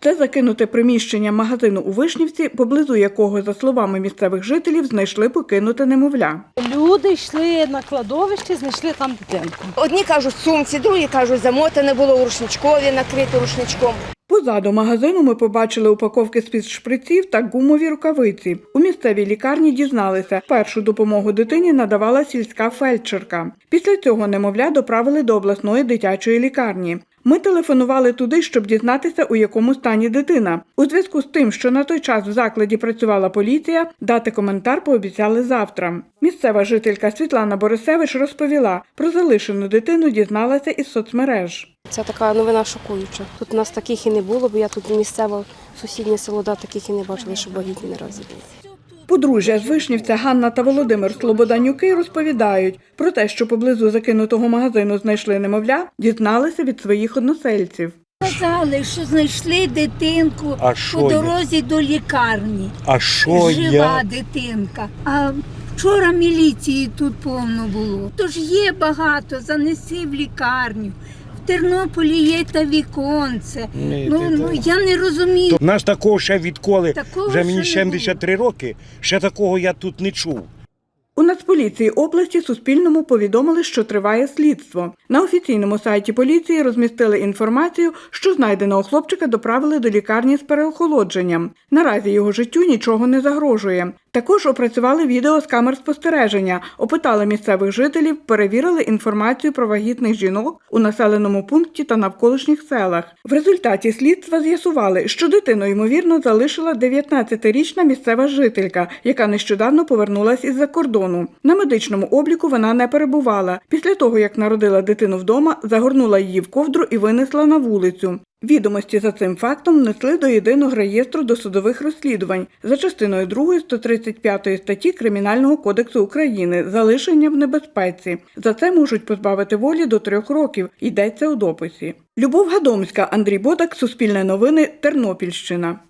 Це закинуте приміщення магазину у Вишнівці, поблизу якого, за словами місцевих жителів, знайшли покинуте немовля. Люди йшли на кладовище, знайшли там дитинку. Одні кажуть сумці, другі кажуть, замотане було у рушничкові, накрите рушничком. Позаду магазину ми побачили упаковки з-під шприців та гумові рукавиці. У місцевій лікарні дізналися, першу допомогу дитині надавала сільська фельдшерка. Після цього немовля доправили до обласної дитячої лікарні. Ми телефонували туди, щоб дізнатися, у якому стані дитина. У зв'язку з тим, що на той час в закладі працювала поліція, дати коментар пообіцяли завтра. Місцева жителька Світлана Борисевич розповіла про залишену дитину, дізналася із соцмереж. Це така новина шокуюча. Тут у нас таких і не було, бо я тут місцева сусіднє село, да, таких і не бачила, що вагітні наразі були. Подружжя з Вишнівця Ганна та Володимир Слободанюки розповідають про те, що поблизу закинутого магазину знайшли немовля, дізналися від своїх односельців. Сказали, що знайшли дитинку А що по я? дорозі до лікарні. А що Жива я? дитинка. А вчора міліції тут повно було. Тож є багато, занеси в лікарню. Тернополі є та віконце. Ні, ну, ти ну я не розумію. У нас такого ще відколи, Такого вже мені ще не 73 роки, ще такого я тут не чув. У Нацполіції області Суспільному повідомили, що триває слідство. На офіційному сайті поліції розмістили інформацію, що знайденого хлопчика доправили до лікарні з переохолодженням. Наразі його життю нічого не загрожує. Також опрацювали відео з камер спостереження, опитали місцевих жителів, перевірили інформацію про вагітних жінок у населеному пункті та навколишніх селах. В результаті слідства з'ясували, що дитину ймовірно залишила 19-річна місцева жителька, яка нещодавно повернулась із-за кордону. На медичному обліку вона не перебувала. Після того, як народила дитину вдома, загорнула її в ковдру і винесла на вулицю. Відомості за цим фактом внесли до єдиного реєстру досудових розслідувань за частиною 2 135 статті Кримінального кодексу України залишення в небезпеці. За це можуть позбавити волі до трьох років. Йдеться у дописі. Любов Гадомська, Андрій Бодак, Суспільне новини, Тернопільщина.